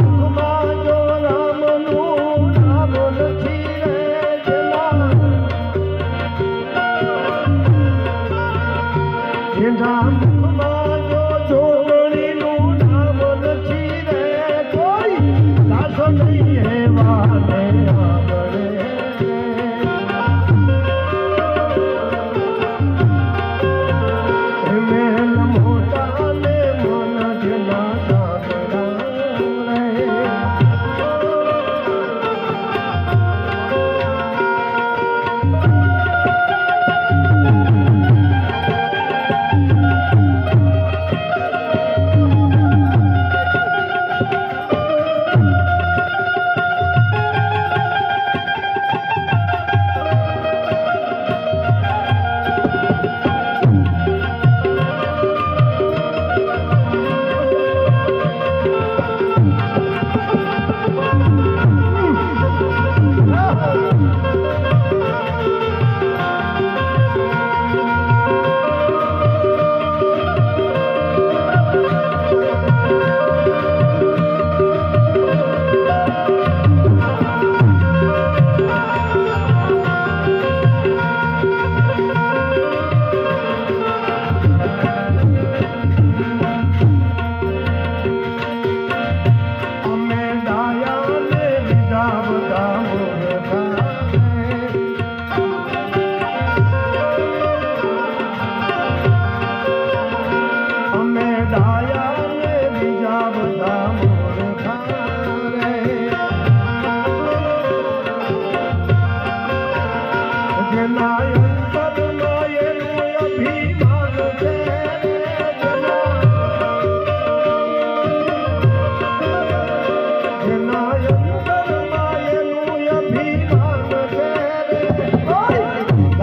குமார்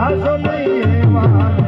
आशो नहीं है वहाँ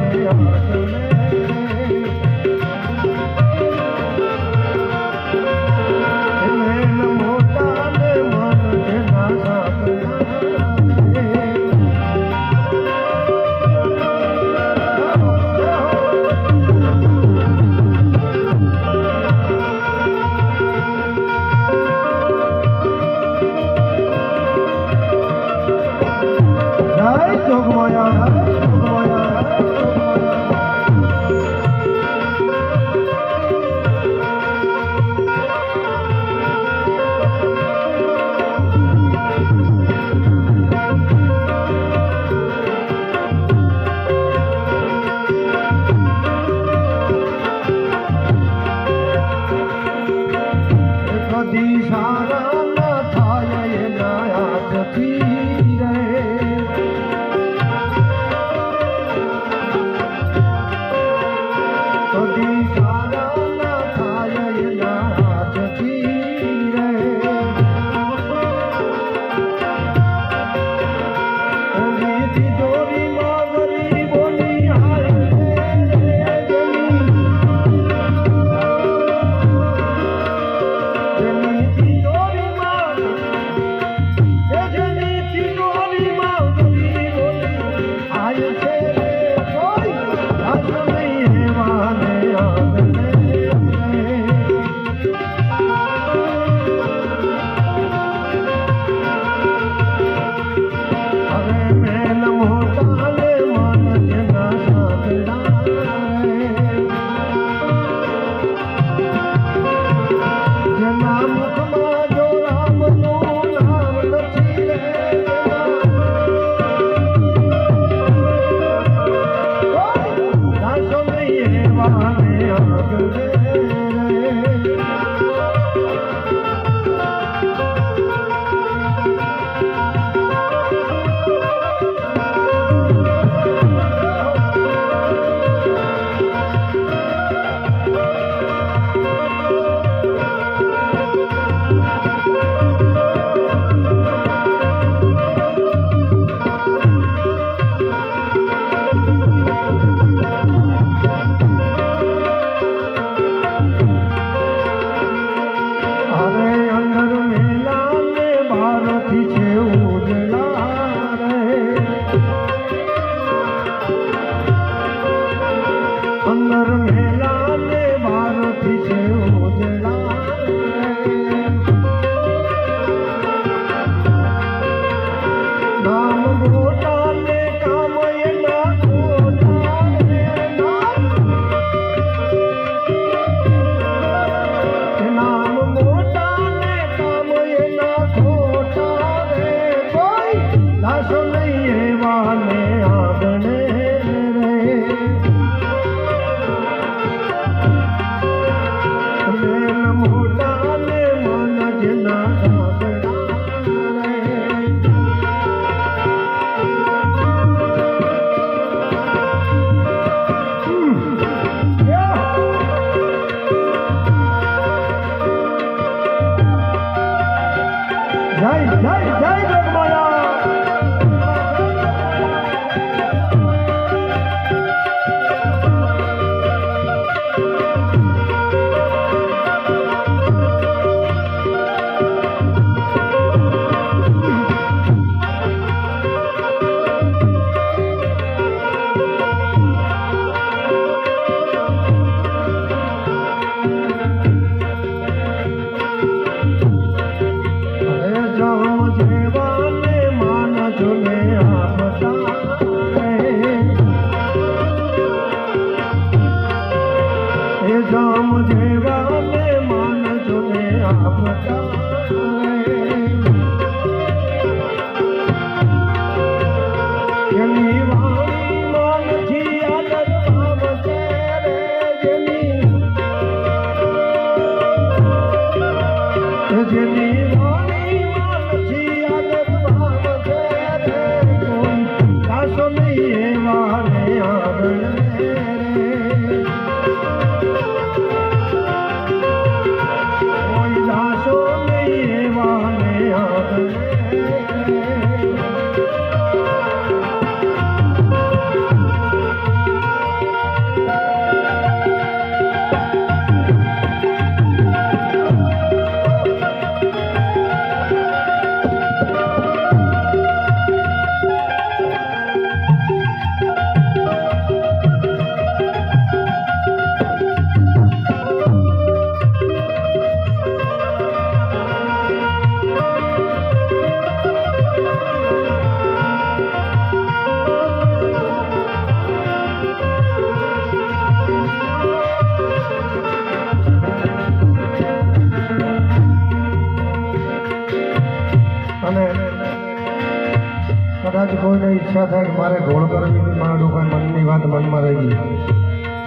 કદાચ કોઈને ઈચ્છા થાય કે મારે ઘોળ કરવી હતી મારા દુકાન મનની વાત મનમાં રહી ગઈ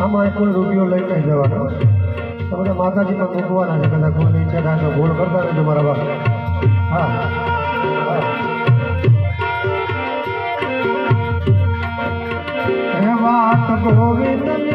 આમાં કોઈ રૂપિયો લઈ નહીં જવાનો. તો બધા માતાજી પણ મૂકવાના છે, કદાચ કોઈને ઈચ્છા થાય તો ભૂલ કરતા રહેજો મારા બાપ. હા. વાત ગોવિંદની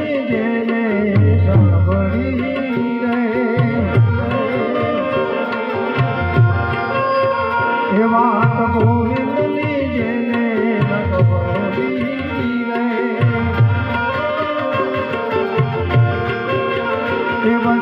Everyone